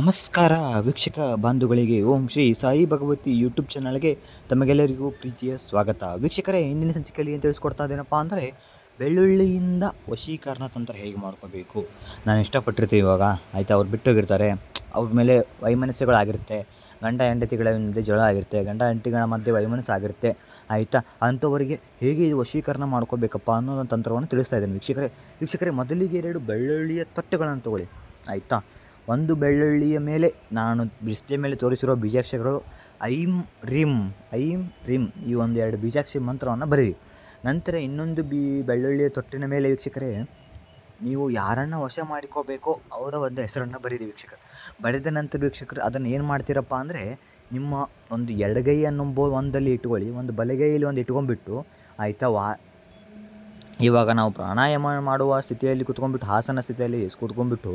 ನಮಸ್ಕಾರ ವೀಕ್ಷಕ ಬಾಂಧುಗಳಿಗೆ. ಓಂ ಶ್ರೀ ಸಾಯಿ ಭಗವತಿ ಯೂಟ್ಯೂಬ್ ಚಾನಲ್ಗೆ ತಮಗೆಲ್ಲರಿಗೂ ಪ್ರೀತಿಯ ಸ್ವಾಗತ. ವೀಕ್ಷಕರೇ ಇಂದಿನ ಸಂಚಿಕೆಯಲ್ಲಿ ಏನು ತಿಳಿಸ್ಕೊಡ್ತಾ ಇದ್ದೇನಪ್ಪ ಅಂದರೆ, ಬೆಳ್ಳುಳ್ಳಿಯಿಂದ ವಶೀಕರಣ ತಂತ್ರ ಹೇಗೆ ಮಾಡ್ಕೋಬೇಕು? ನಾನು ಇಷ್ಟಪಟ್ಟಿರ್ತೀವಿ ಇವಾಗ. ಆಯಿತಾ, ಅವ್ರು ಬಿಟ್ಟೋಗಿರ್ತಾರೆ. ಅವ್ರ ಮೇಲೆ ವೈಮನಸ್ಸುಗಳಾಗಿರುತ್ತೆ ಗಂಡ ಹೆಂಡತಿಗಳ ಮಧ್ಯೆ ಜಗಳ ಆಗಿರುತ್ತೆ. ಗಂಡ ಹೆಂಡತಿಗಳ ಮಧ್ಯೆ ವೈಮನಸ್ಸು ಆಗಿರುತ್ತೆ. ಆಯಿತಾ, ಅಂಥವರಿಗೆ ಹೇಗೆ ಇದು ವಶೀಕರಣ ಮಾಡ್ಕೋಬೇಕಪ್ಪ ಅನ್ನೋ ತಂತ್ರವನ್ನು ತಿಳಿಸ್ತಾ ಇದ್ದೇನೆ ವೀಕ್ಷಕರೇ. ವೀಕ್ಷಕರೇ, ಮೊದಲಿಗೆ ಎರಡು ಬೆಳ್ಳುಳ್ಳಿಯ ತೊಟ್ಟೆಗಳನ್ನು ತಗೊಳ್ಳಿ. ಆಯಿತಾ ಒಂದು ಬೆಳ್ಳುಳ್ಳಿಯ ಮೇಲೆ ನಾನು ಡಿಸ್ಪ್ಲೇ ಮೇಲೆ ತೋರಿಸಿರೋ ಬೀಜಾಕ್ಷರಗಳು ಐಂ ರಿಮ್ ಐಂ ರಿಮ್ ಈ ಒಂದು ಎರಡು ಬೀಜಾಕ್ಷಿ ಮಂತ್ರವನ್ನು ಬರೀರಿ ನಂತರ ಇನ್ನೊಂದು ಬಿ ಬೆಳ್ಳುಳ್ಳಿಯ ತೊಟ್ಟಿನ ಮೇಲೆ ವೀಕ್ಷಕರೇ, ನೀವು ಯಾರನ್ನು ವಶ ಮಾಡಿಕೋಬೇಕೋ ಅವರ ಒಂದು ಹೆಸರನ್ನು ಬರೀರಿ ವೀಕ್ಷಕರು. ಬರೆದ ನಂತರ ವೀಕ್ಷಕರು, ಅದನ್ನು ಏನು ಮಾಡ್ತೀರಪ್ಪ ಅಂದರೆ, ನಿಮ್ಮ ಒಂದು ಎಡಗೈ ಅನ್ನೋ ಒಂದಲ್ಲಿ ಇಟ್ಕೊಳ್ಳಿ ಒಂದು ಬಲಗೈಯಲ್ಲಿ ಒಂದು ಇಟ್ಕೊಂಡ್ಬಿಟ್ಟು, ಆಯಿತಾ, ವಾ ಇವಾಗ ನಾವು ಪ್ರಾಣಾಯಾಮ ಮಾಡುವ ಸ್ಥಿತಿಯಲ್ಲಿ ಕುತ್ಕೊಂಡ್ಬಿಟ್ಟು, ಹಾಸನ ಸ್ಥಿತಿಯಲ್ಲಿ ಕೂತ್ಕೊಂಡ್ಬಿಟ್ಟು,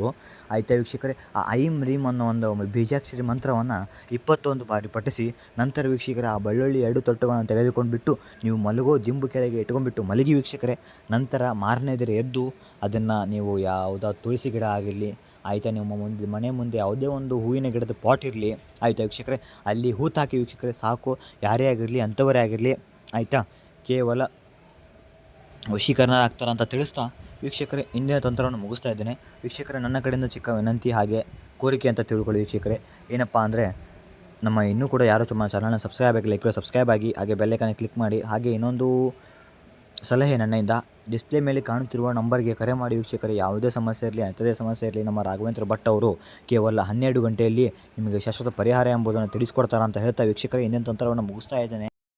ಆಯಿತಾ ವೀಕ್ಷಕರೇ, ಆ ಐಂ ರೀಮ್ ಅನ್ನೋ ಒಂದು ಬೀಜಾಕ್ಷರಿ ಮಂತ್ರವನ್ನು ಇಪ್ಪತ್ತೊಂದು ಬಾರಿ ಪಠಿಸಿ, ನಂತರ ವೀಕ್ಷಕರೇ, ಆ ಬಳ್ಳುಳ್ಳಿ ಎರಡು ತೊಟ್ಟುಗಳನ್ನು ತೆಗೆದುಕೊಂಡ್ಬಿಟ್ಟು, ನೀವು ಮಲಗೋ ದಿಂಬು ಕೆಳಗೆ ಇಟ್ಕೊಂಡ್ಬಿಟ್ಟು ಮಲಗಿ ವೀಕ್ಷಕರೇ, ನಂತರ ಮಾರನೇ ದಿನ ಎದ್ದು ಅದನ್ನು ನೀವು ಯಾವುದೋ ತುಳಸಿ ಗಿಡ ಆಗಿರಲಿ, ಆಯಿತಾ ನಿಮ್ಮ ಮುಂದೆ, ಮನೆ ಮುಂದೆ ಯಾವುದೇ ಒಂದು ಹೂವಿನ ಗಿಡದ ಪಾಟ್ ಇರಲಿ, ಆಯಿತಾ ವೀಕ್ಷಕರೇ, ಅಲ್ಲಿ ಹೂತಾಕಿ ವೀಕ್ಷಕರೇ, ಸಾಕು, ಯಾರೇ ಆಗಿರಲಿ, ಅಂಥವರೇ ಆಗಿರಲಿ, ಆಯಿತಾ, ಕೇವಲ ವಶೀಕರಣ ಆಗ್ತಾರೆ ಅಂತ ತಿಳಿಸ್ತಾ ವೀಕ್ಷಕರೇ, ಇಂದಿನ ತಂತ್ರವನ್ನು ಮುಗಿಸ್ತಾ ಇದ್ದೇನೆ. ವೀಕ್ಷಕರೇ, ನನ್ನ ಕಡೆಯಿಂದ ಚಿಕ್ಕ ವಿನಂತಿ ಹಾಗೆ ಕೋರಿಕೆ ಅಂತ ತಿಳ್ಕೊಳ್ಳಿ ವೀಕ್ಷಕರೇ. ಏನಪ್ಪ ಅಂದರೆ, ನಮ್ಮ ಇನ್ನೂ ಕೂಡ ಯಾರು ತುಂಬ ಚಾನಲ್ನ ಸಬ್ಸ್ಕ್ರೈಬ್ ಆಗಿಲ್ಲ ಈಗ ಸಬ್ಸ್ಕ್ರೈಬ್ ಆಗಿ, ಹಾಗೆ ಬೆಲ್ಲೈಕನ್ನ ಕ್ಲಿಕ್ ಮಾಡಿ, ಹಾಗೆ ಇನ್ನೊಂದು ಸಲಹೆ ನನ್ನಿಂದ, ಡಿಸ್ಪ್ಲೇ ಮೇಲೆ ಕಾಣುತ್ತಿರುವ ನಂಬರ್ಗೆ ಕರೆ ಮಾಡಿ ವೀಕ್ಷಕರೇ. ಯಾವುದೇ ಸಮಸ್ಯೆ ಇರಲಿ ಅಂಥದೇ ಸಮಸ್ಯೆ ಇರಲಿ, ನಮ್ಮ ರಾಘವೇಂದ್ರ ಭಟ್ ಅವರು ಕೇವಲ ಹನ್ನೆರಡು ಗಂಟೆಯಲ್ಲಿ ನಿಮಗೆ ಶಾಶ್ವತ ಪರಿಹಾರ ಎಂಬುದನ್ನು ತಿಳಿಸ್ಕೊಡ್ತಾರೆ ಅಂತ ಹೇಳ್ತಾ ವೀಕ್ಷಕರೇ, ಇಂದಿನ ತಂತ್ರವನ್ನು ಮುಗಿಸ್ತಾ ಇದ್ದೇನೆ.